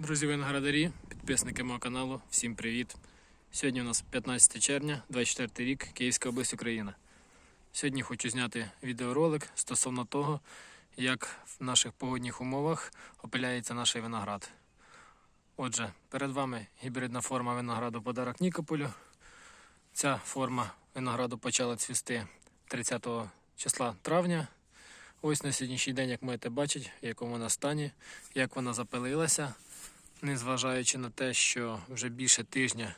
Друзі виноградарі, підписники мого каналу, всім привіт! Сьогодні у нас 15 червня, 24 рік, Київська область Україна. Сьогодні хочу зняти відеоролик стосовно того, як в наших погодних умовах опиляється наш виноград. Отже, перед вами гібридна форма винограду подарок Нікополю. Ця форма винограду почала цвісти 30 числа травня. Ось на сьогоднішній день, як можете бачити, в якому вона стані, як вона запилилася, незважаючи на те, що вже більше тижня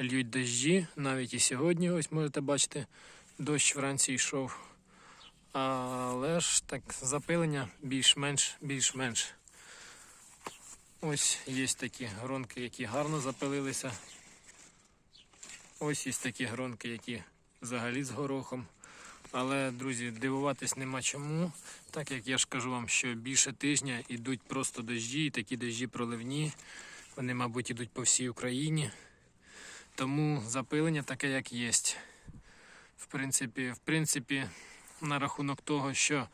льють дощі, навіть і сьогодні, ось можете бачити, дощ вранці йшов. Але ж так запилення більш-менш більш-менш. Ось є такі гронки, які гарно запилилися. Ось є такі гронки, які взагалі з горохом. Але, друзі, дивуватись нема чому. Так як я ж кажу вам, що більше тижня йдуть просто дощі, і такі дощі проливні. Вони, мабуть, йдуть по всій Україні. Тому запилення таке, як є. В принципі, в принципі, на рахунок того, що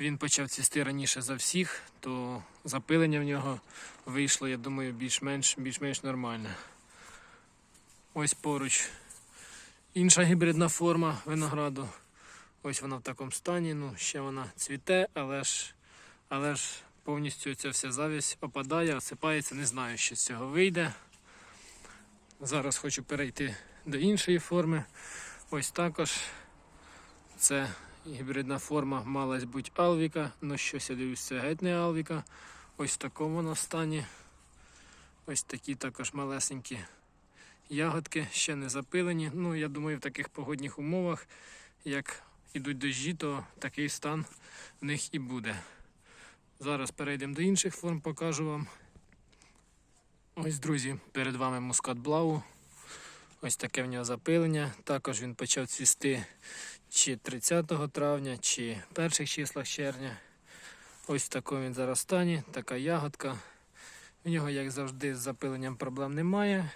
він почав цвісти раніше за всіх, то запилення в нього вийшло, я думаю, більш-менш більш-менш нормально. Ось поруч інша гібридна форма винограду. Ось вона в такому стані. Ну, ще вона цвіте, але ж, але ж повністю ця вся завість опадає, осипається. Не знаю, що з цього вийде. Зараз хочу перейти до іншої форми. Ось також це гібридна форма малась бути Алвіка. Ну щось я дивлюсь, це геть не Алвіка. Ось в такому вона стані. Ось такі також малесенькі ягодки, ще не запилені. Ну, я думаю, в таких погодних умовах, як ідуть дощі, то такий стан в них і буде. Зараз перейдемо до інших форм, покажу вам. Ось, друзі, перед вами мускат Блау. Ось таке в нього запилення. Також він почав цвісти чи 30 травня, чи в перших числах червня. Ось в такому він зараз стані, така ягодка. В нього, як завжди, з запиленням проблем немає.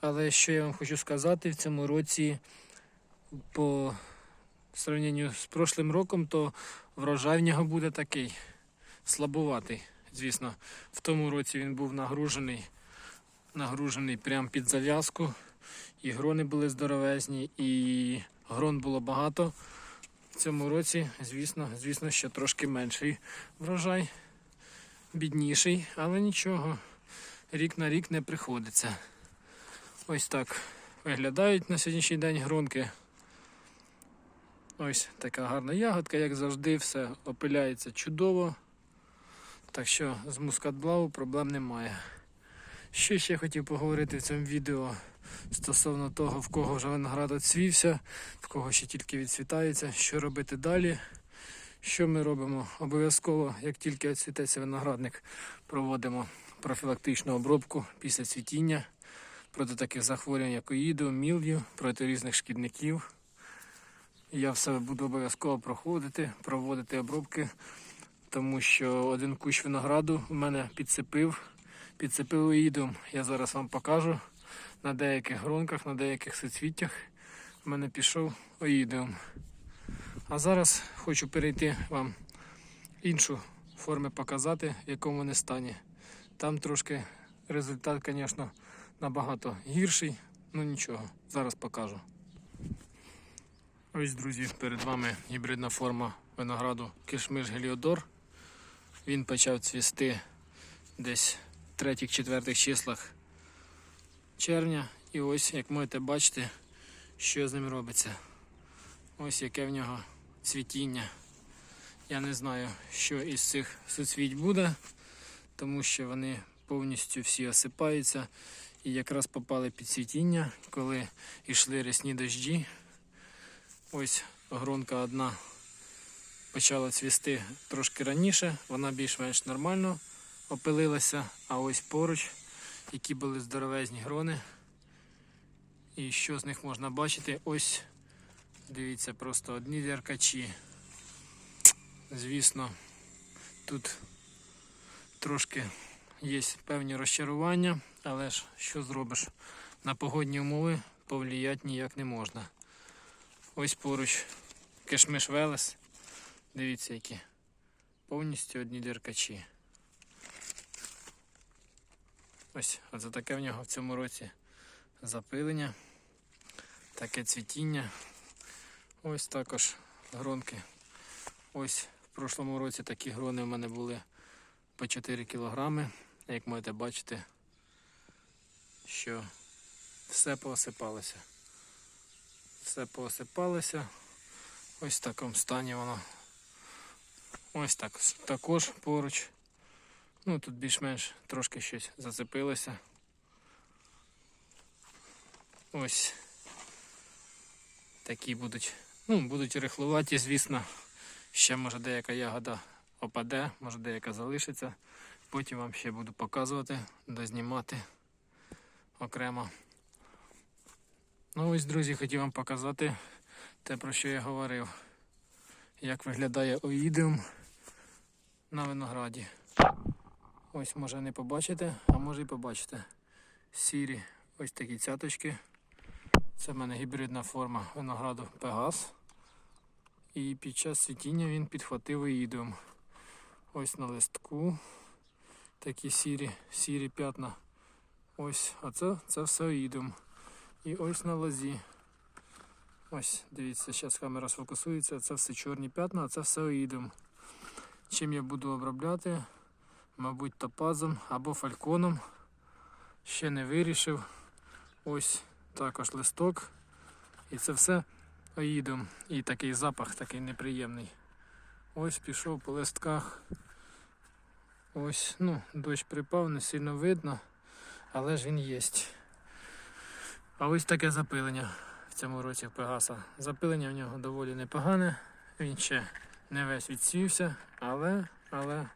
Але що я вам хочу сказати, в цьому році по сравненню з прошлим роком, то врожай в нього буде такий слабуватий. Звісно, в тому році він був нагружений, нагружений прямо під зав'язку. І грони були здоровезні, і грон було багато. В цьому році, звісно, звісно, що трошки менший врожай, бідніший, але нічого, рік на рік не приходиться. Ось так виглядають на сьогоднішній день гронки. Ось така гарна ягодка, як завжди, все опиляється чудово. Так що з мускатблау проблем немає. Що ще хотів поговорити в цьому відео стосовно того, в кого вже виноград оцвівся, в кого ще тільки відцвітається, що робити далі. Що ми робимо? Обов'язково, як тільки оцвітеться виноградник, проводимо профілактичну обробку після цвітіння проти таких захворювань, як оїду, міл'ю, проти різних шкідників. Я все буду обов'язково проходити, проводити обробки, тому що один кущ винограду у мене підсипив, підсипив оїдом. Я зараз вам покажу на деяких гронках, на деяких соцвіттях у мене пішов оїдеум. А зараз хочу перейти вам іншу форму показати, в якому вони стані. Там трошки результат, звісно, набагато гірший, ну нічого, зараз покажу. Ось, друзі, перед вами гібридна форма винограду Кишмиш Геліодор. Він почав цвісти десь в 3-4 числах червня. І ось, як можете бачити, що з ним робиться. Ось яке в нього цвітіння. Я не знаю, що із цих суцвіть буде, тому що вони повністю всі осипаються і якраз попали під цвітіння, коли йшли рясні дощі. Ось гронка одна почала цвісти трошки раніше, вона більш-менш нормально опилилася, а ось поруч, які були здоровезні грони. І що з них можна бачити? Ось, дивіться, просто одні деркачі. Звісно, тут трошки є певні розчарування, але ж що зробиш? На погодні умови повлияти ніяк не можна. Ось поруч кишмиш Велес. Дивіться, які повністю одні деркачі. Ось, оце таке в нього в цьому році запилення, таке цвітіння. Ось також гронки. Ось в прошлому році такі грони в мене були по 4 кілограми. Як можете бачити, що все поосипалося. Все поосипалося. Ось в такому стані воно. Ось так. Також поруч. Ну тут більш-менш трошки щось зацепилося. Ось такі будуть. Ну, будуть рихлуваті, звісно. Ще може деяка ягода опаде, може деяка залишиться. Потім вам ще буду показувати, дознімати окремо. Ну ось, друзі, хотів вам показати те, про що я говорив. Як виглядає оїдіум на винограді. Ось може не побачите, а може і побачите. Сірі ось такі цяточки. Це в мене гібридна форма винограду Пегас. І під час цвітіння він підхватив оїдіум. Ось на листку такі сірі, сірі п'ятна. Ось, а це, це все оїдіум. І ось на лозі. Ось, дивіться, зараз камера сфокусується. Це все чорні п'ятна, а це все оїдіум. Чим я буду обробляти? Мабуть, топазом або фальконом. Ще не вирішив. Ось також листок. І це все оїдом. І такий запах такий неприємний. Ось пішов по листках. Ось, ну, дощ припав, не сильно видно, але ж він є. А ось таке запилення в цьому році в Пегаса. Запилення в нього доволі непогане. Він ще не весь відсвівся, але, але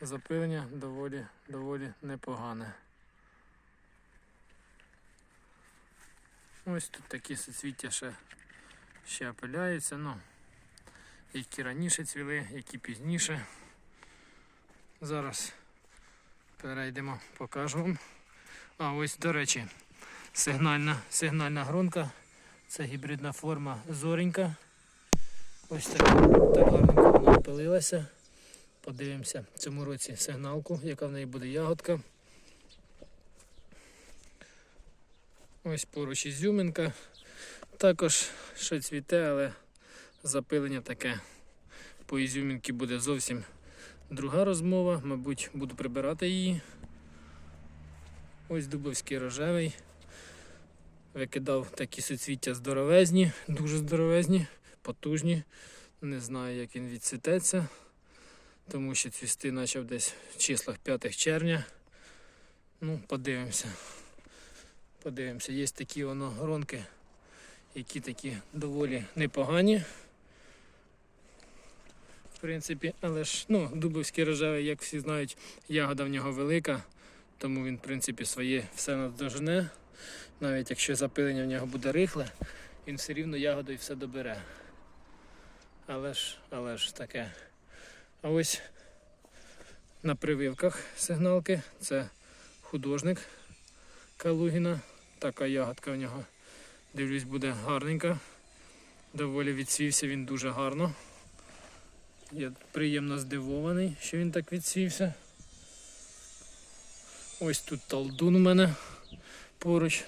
запилення доволі, доволі непогане. Ось тут такі соцвіття ще, ще опиляються. Ну, які раніше цвіли, які пізніше. Зараз перейдемо, покажу вам. А ось, до речі, сигнальна, сигнальна гронка. Це гібридна форма зоренька. Ось так, так гарненько вона опилилася. Подивимося в цьому році сигналку, яка в неї буде ягодка. Ось поруч ізюминка. Також ще цвіте, але запилення таке. По ізюмінки буде зовсім друга розмова. Мабуть, буду прибирати її. Ось дубовський рожевий. Викидав такі суцвіття здоровезні, дуже здоровезні, потужні. Не знаю, як він відцвітеться, тому що цвісти почав десь в числах 5 червня. Ну, подивимося. Подивимося, є такі воно гронки, які такі доволі непогані. В принципі, але ж ну, дубовський рожевий, як всі знають, ягода в нього велика, тому він, в принципі, своє все наздожене. Навіть якщо запилення в нього буде рихле, він все рівно ягодою все добере. Але ж, але ж таке. А ось на прививках сигналки це художник Калугіна. Така ягодка в нього. Дивлюсь, буде гарненька. Доволі відсвівся він дуже гарно. Я приємно здивований, що він так відсвівся. Ось тут талдун у мене поруч.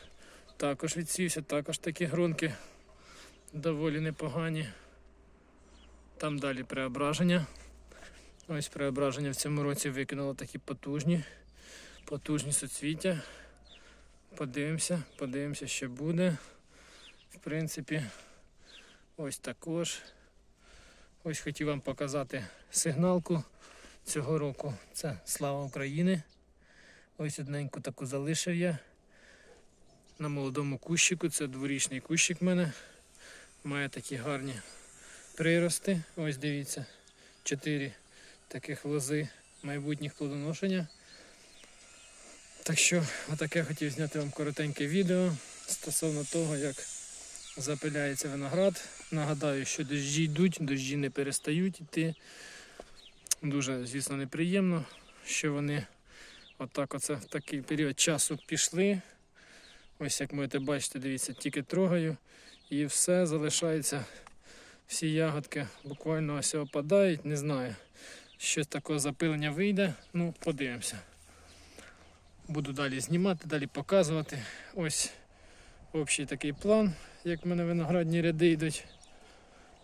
Також відсвівся, також такі гронки доволі непогані. Там далі преображення. Ось преображення в цьому році викинуло такі потужні, потужні соцвіття. Подивимося, подивимося, що буде. В принципі, ось також. Ось хотів вам показати сигналку цього року. Це Слава України. Ось одненьку таку залишив я. На молодому кущику. Це дворічний кущик в мене. Має такі гарні прирости. Ось дивіться, чотири таких лози майбутніх плодоношення. Так що, отаке хотів зняти вам коротеньке відео стосовно того, як запиляється виноград. Нагадаю, що дощі йдуть, дощі не перестають йти. Дуже, звісно, неприємно, що вони отак оце в такий період часу пішли. Ось як можете бачити, дивіться, тільки трогаю і все залишається. Всі ягодки буквально ось опадають, не знаю. Щось такого запилення вийде. Ну, подивимося. Буду далі знімати, далі показувати. Ось общий такий план, як в мене виноградні ряди йдуть.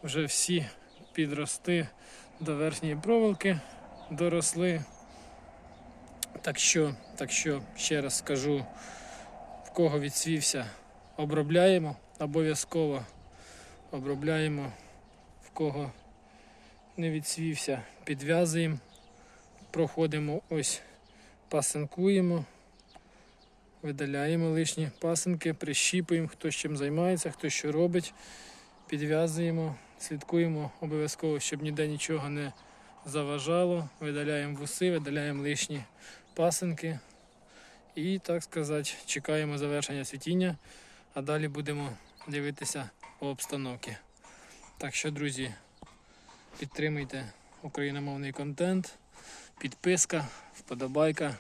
Вже всі підрости до верхньої проволоки, доросли. Так що, так що ще раз скажу, кого відсвівся, обробляємо обов'язково. Обробляємо, в кого не відсвівся, підв'язуємо, проходимо ось, пасинкуємо, видаляємо лишні пасинки, прищіпуємо, хто чим займається, хто що робить, підв'язуємо, слідкуємо обов'язково, щоб ніде нічого не заважало. Видаляємо вуси, видаляємо лишні пасинки. І, так сказати, чекаємо завершення цвітіння, а далі будемо дивитися по обстановці. Так що, друзі, підтримуйте україномовний контент, підписка, вподобайка,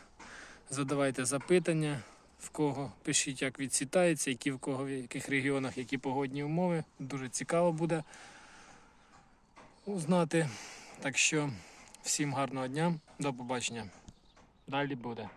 задавайте запитання, в кого пишіть, як відсітається, які в кого в яких регіонах які погодні умови. Дуже цікаво буде узнати. Так що всім гарного дня, до побачення. Далі буде.